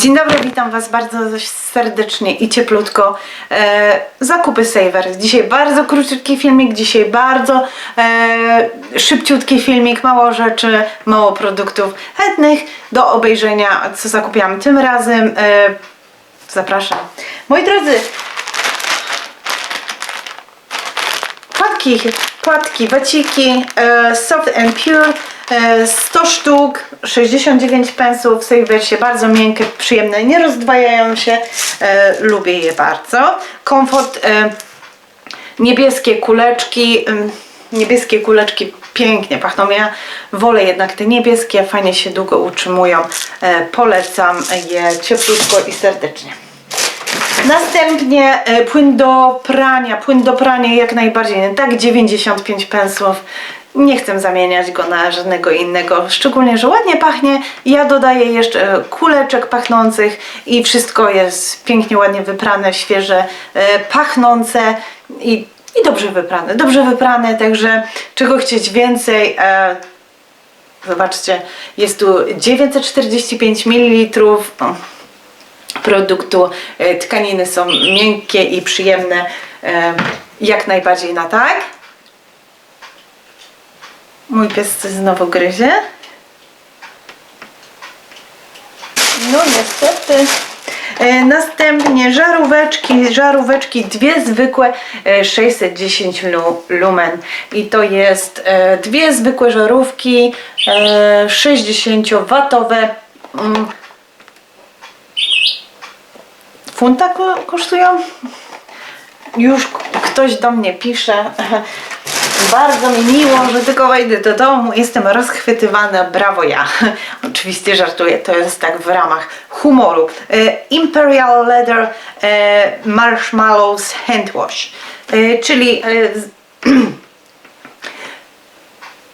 Dzień dobry, witam Was bardzo serdecznie i cieplutko. E, zakupy Saver. Dzisiaj bardzo króciutki filmik, dzisiaj bardzo e, szybciutki filmik, mało rzeczy, mało produktów chętnych do obejrzenia, co zakupiłam tym razem. E, zapraszam. Moi drodzy, płatki, płatki, waciki, e, soft and pure, e, 100 sztuk, 69 pensów, w wersji bardzo miękkie, przyjemne, nie rozdwajają się, e, lubię je bardzo. Komfort, e, niebieskie kuleczki, niebieskie kuleczki pięknie pachną, ja wolę jednak te niebieskie, fajnie się długo utrzymują, e, polecam je cieplutko i serdecznie. Następnie e, płyn do prania. Płyn do prania jak najbardziej. Tak, 95 pensów. Nie chcę zamieniać go na żadnego innego, szczególnie, że ładnie pachnie. Ja dodaję jeszcze kuleczek pachnących i wszystko jest pięknie, ładnie wyprane, świeże, e, pachnące i, i dobrze wyprane. Dobrze wyprane, także czego chcieć więcej. E, Zobaczcie, jest tu 945 ml produktu. E, Tkaniny są miękkie i przyjemne, e, jak najbardziej na tak. Mój pies znowu gryzie. No niestety. E, Następnie żaróweczki, żaróweczki dwie zwykłe e, 610 lu- lumen i to jest dwie zwykłe żarówki e, 60 watowe mm, funta ko- kosztują? Już ktoś do mnie pisze. Bardzo mi miło, że tylko wejdę do domu. Jestem rozchwytywana. Brawo ja. Oczywiście żartuję, to jest tak w ramach humoru. E, Imperial Leather e, Marshmallows Hand Wash. E, czyli e, z-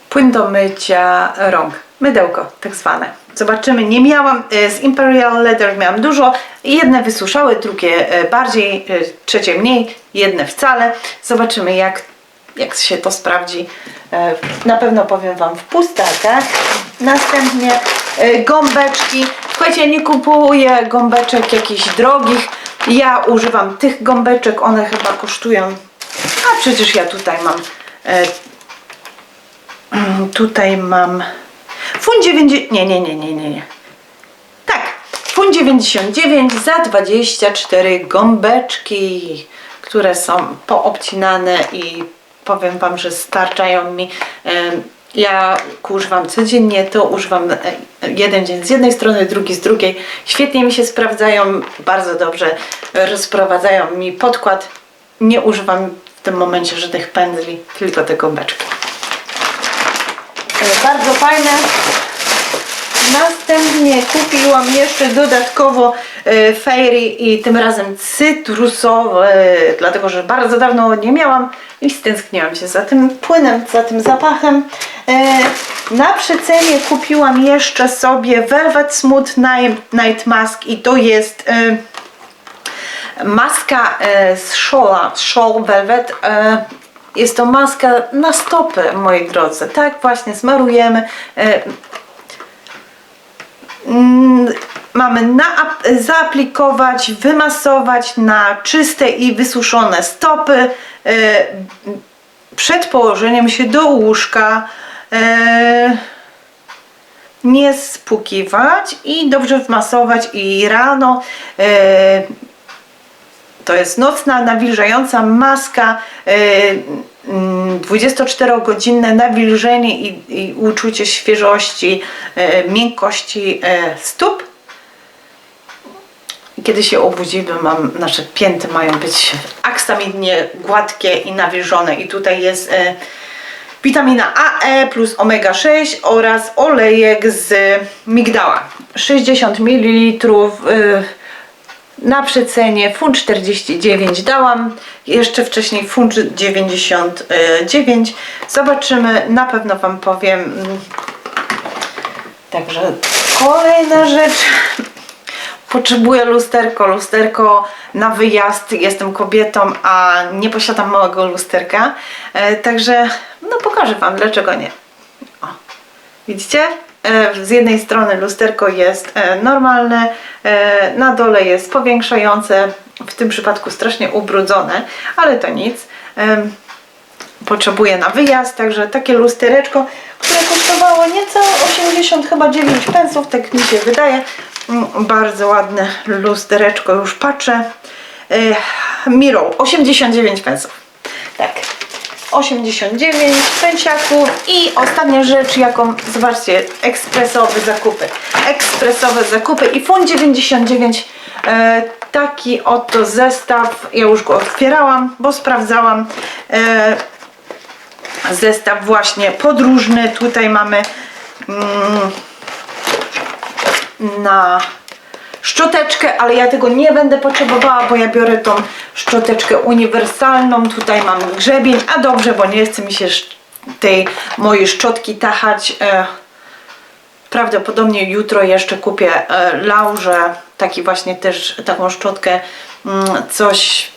płyn do mycia rąk. Mydełko tak zwane. Zobaczymy. Nie miałam e, z Imperial Leather miałam dużo. Jedne wysuszały, drugie e, bardziej, e, trzecie mniej, jedne wcale. Zobaczymy jak, jak się to sprawdzi. Na pewno powiem Wam w pustakach. Następnie gąbeczki. Słuchajcie, ja nie kupuję gąbeczek jakichś drogich. Ja używam tych gąbeczek, one chyba kosztują. A przecież ja tutaj mam Tutaj mam funt 90. Nie, nie, nie, nie, nie, nie. Tak, funt 99 za 24 gąbeczki, które są poobcinane i powiem Wam, że starczają mi. Ja używam codziennie, to używam e, jeden dzień z jednej strony, drugi z drugiej. Świetnie mi się sprawdzają, bardzo dobrze rozprowadzają mi podkład. Nie używam w tym momencie żadnych pędzli, tylko te gąbeczki. E, Bardzo fajne. Następnie kupiłam jeszcze dodatkowo e, Fairy i tym razem cytrusowe, dlatego że bardzo dawno nie miałam i stęskniłam się za tym płynem, za tym zapachem. E, Na przecenie kupiłam jeszcze sobie Velvet Smooth Night, Mask i to jest e, maska e, z Shola, Shoal Velvet. Jest to maska na stopy, moi drodzy. Tak właśnie smarujemy. E, mm, mamy naap- zaaplikować, wymasować na czyste i wysuszone stopy e, przed położeniem się do łóżka. E, nie spłukiwać i dobrze wmasować i rano to jest nocna, nawilżająca maska, e, mm, 24-godzinne nawilżenie i, i uczucie świeżości, e, miękkości e, stóp. Kiedy się obudzimy, mam, nasze pięty mają być aksamitnie gładkie i nawilżone. I tutaj jest witamina AE plus omega 6 oraz olejek z migdała. 60 ml. Na przecenie funt 49 dałam, jeszcze wcześniej funt 99. Zobaczymy, na pewno Wam powiem. Także kolejna rzecz. Potrzebuję lusterko, lusterko na wyjazd. Jestem kobietą, a nie posiadam małego lusterka. E, Także no pokażę Wam, dlaczego nie. O, widzicie? E, Z jednej strony lusterko jest e, normalne, e, na dole jest powiększające, w tym przypadku strasznie ubrudzone, ale to nic. Potrzebuję na wyjazd, także takie lustereczko, które kosztowało nieco 80 chyba 9 pensów, tak mi się wydaje. Mm, Bardzo ładne lustereczko, już patrzę. Miro, 89 pensów. Tak. 89 pęsiaków i ostatnia rzecz jaką, zobaczcie, ekspresowe zakupy. Ekspresowe zakupy i funt 99 e, taki oto zestaw, ja już go otwierałam, bo sprawdzałam e, zestaw właśnie podróżny, tutaj mamy mm, na szczoteczkę, ale ja tego nie będę potrzebowała, bo ja biorę tą szczoteczkę uniwersalną. Tutaj mam grzebień, a dobrze, bo nie chce mi się tej mojej szczotki tachać. E, prawdopodobnie jutro jeszcze kupię e, Laurze taki właśnie też taką szczotkę, mm, coś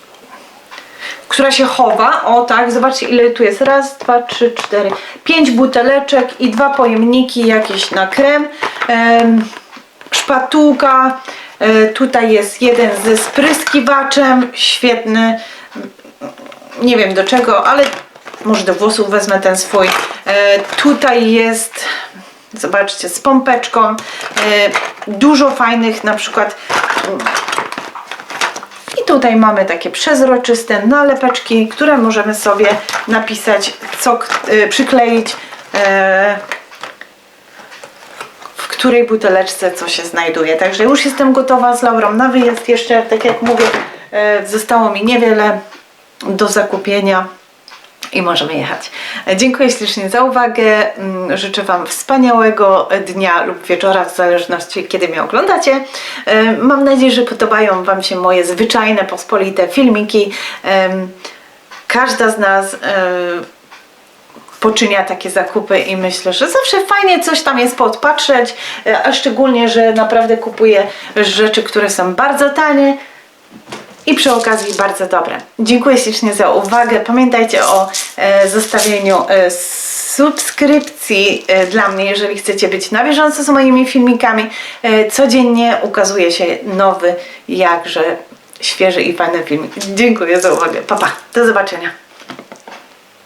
która się chowa. O tak, zobaczcie ile tu jest. Raz, dwa, trzy, cztery, pięć buteleczek i dwa pojemniki jakieś na krem. Em, szpatułka. E, tutaj jest jeden ze spryskiwaczem. Świetny. Nie wiem do czego, ale może do włosów wezmę ten swój. E, tutaj jest zobaczcie, z pompeczką. E, dużo fajnych na przykład i tutaj mamy takie przezroczyste nalepeczki, które możemy sobie napisać, co przykleić, której buteleczce co się znajduje. Także już jestem gotowa z Laurą na wyjazd. Jeszcze, tak jak mówię, e, zostało mi niewiele do zakupienia i możemy jechać. E, Dziękuję ślicznie za uwagę. Mm, Życzę Wam wspaniałego dnia lub wieczora, w zależności kiedy mnie oglądacie. E, Mam nadzieję, że podobają Wam się moje zwyczajne, pospolite filmiki. Każda z nas poczynia takie zakupy i myślę, że zawsze fajnie coś tam jest podpatrzeć, e, a szczególnie, że naprawdę kupuję rzeczy, które są bardzo tanie, i przy okazji bardzo dobre. Dziękuję ślicznie za uwagę. Pamiętajcie o e, zostawieniu e, subskrypcji e, dla mnie, jeżeli chcecie być na bieżąco z moimi filmikami. E, codziennie ukazuje się nowy, jakże świeży i fajny filmik. Dziękuję za uwagę. Pa, pa. Do zobaczenia.